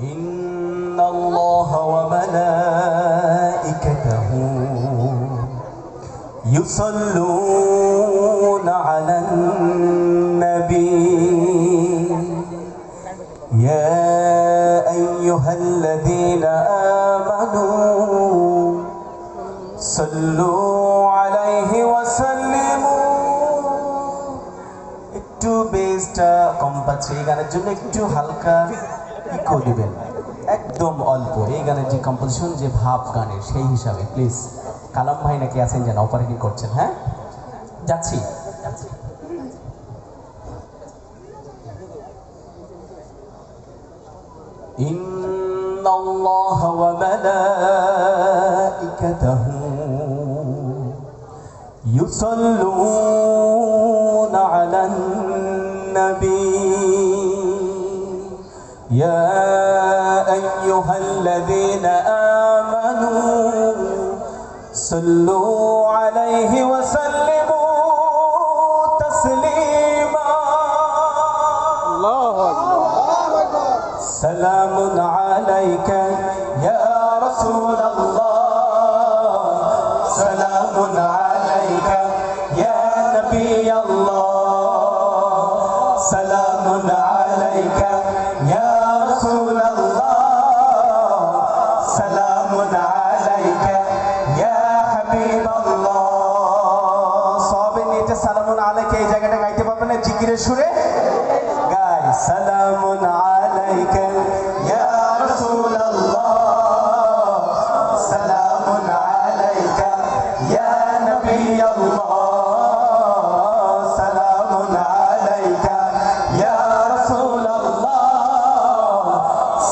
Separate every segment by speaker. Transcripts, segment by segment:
Speaker 1: إن الله وملائكته يصلون على النبي يا أيها الذين آمنوا صلوا عليه وسلموا একটু বেসটা কম পাচ্ছে এই গানের জন্য একটু হালকা ইকো দিবেন একদম অল্প এই গানের যে কম্পোজিশন যে ভাব গানের সেই হিসাবে প্লিজ কালাম ভাই নাকি আছেন যেন অপারেটিং করছেন হ্যাঁ যাচ্ছি যাচ্ছি إن الله وملائكته يصلون يا أيها الذين آمنوا صلوا عليه وسلموا تسليما. سلام عليك يا رسول الله. সালামুন আলাইকা এই জায়গাটা গাইতে পারবেন না? জিকিরের সুরে? গাই সালামুন আলাইকা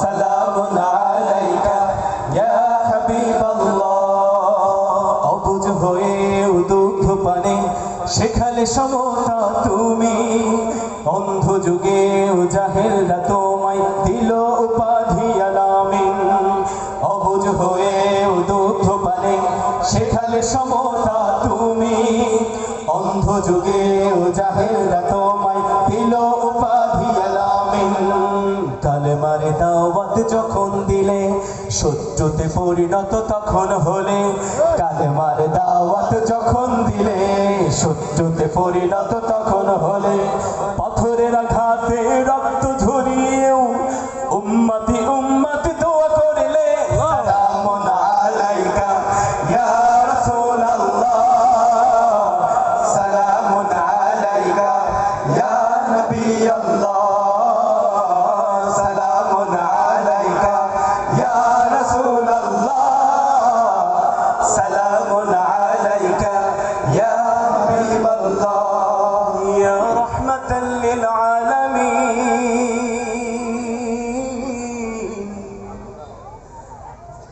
Speaker 1: সালামুন আলাইকা ইয়া হাবিবাল্লাহ অবুঝ হয়েও দুঃখ পানে সেখানে সমতা তুমি। অন্ধ যুগেও জাহেলরা তোমায় দিল উপাধি আলামিন অবুঝ হয়েও দুঃখ পানে সেখানে সমতা তুমি। অন্ধ যুগেও জাহেলরা তোমায় দিল শত্রুতে পরিণত তখন হলে কালেমার দাওয়াত যখন দিলে সত্যতে পরিণত তখন হলে পাথরের আঘাতে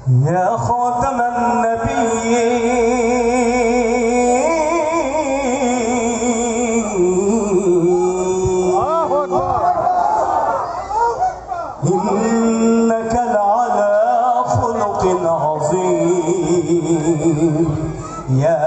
Speaker 1: يا خاتم النبيين. إنك لعلى خلق عظيم. يا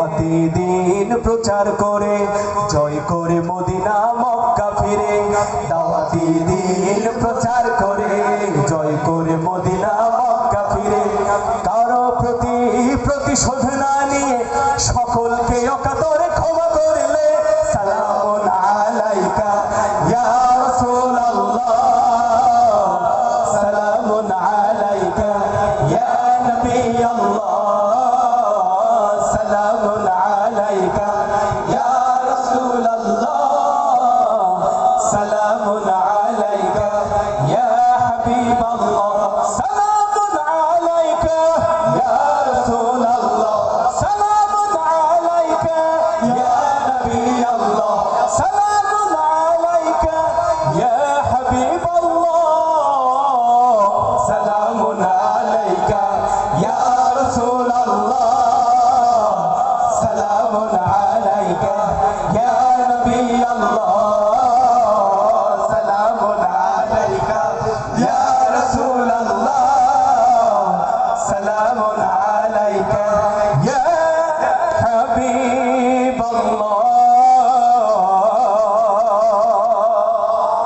Speaker 1: প্রতিদিন প্রচার করে, জয় করে মদিনা, মক্কা ফিরে। দাওয়াতি দিন প্রচার করে, জয় করে মদিনা, মক্কা ফিরে। কারও প্রতি প্রতিশোধ না নিয়ে সকলকে অকাতরে ক্ষমা করলে সালাম আলাইকা Bye.